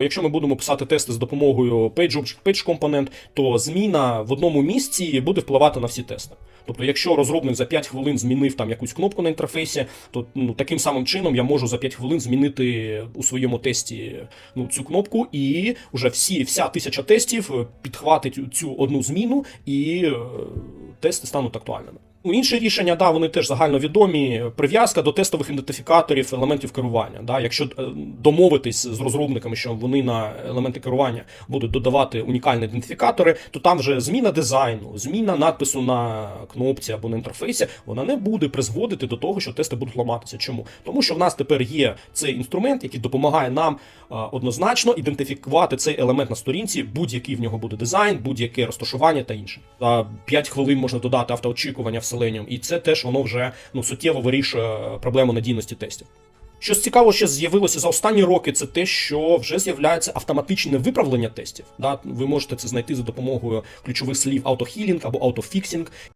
Якщо ми будемо писати тести з допомогою page, компонент, то зміна в одному місці буде впливати на всі тести. Тобто, якщо розробник за 5 хвилин змінив там якусь кнопку на інтерфейсі, то ну, таким самим чином я можу за 5 хвилин змінити у своєму тесті ну, цю кнопку, і вже всі, вся тисяча тестів підхватить цю одну зміну, і е, тести стануть актуальними. Ну, Інші рішення, да, вони теж загальновідомі. Прив'язка до тестових ідентифікаторів елементів керування. Да, якщо е, домовитись з розробниками, що вони на елементи керування будуть додавати унікальні ідентифікатори, то там вже зміна дизайну, зміна надпису на кнопці або на інтерфейсі, вона не буде призводити до того, що тести будуть ламатися. Чому? Тому що в нас тепер є цей інструмент, який допомагає нам е, однозначно ідентифікувати цей елемент на сторінці, будь-який в нього буде дизайн, будь-яке розташування та інше. За 5 хвилин можна додати автоочікування Selenium, і це теж воно вже ну суттєво вирішує проблему надійності тестів. Щось цікаво ще з'явилося за останні роки, це те, що вже з'являється автоматичне виправлення тестів. Да? Ви можете це знайти за допомогою ключових слів автохілінг або автофіксінг.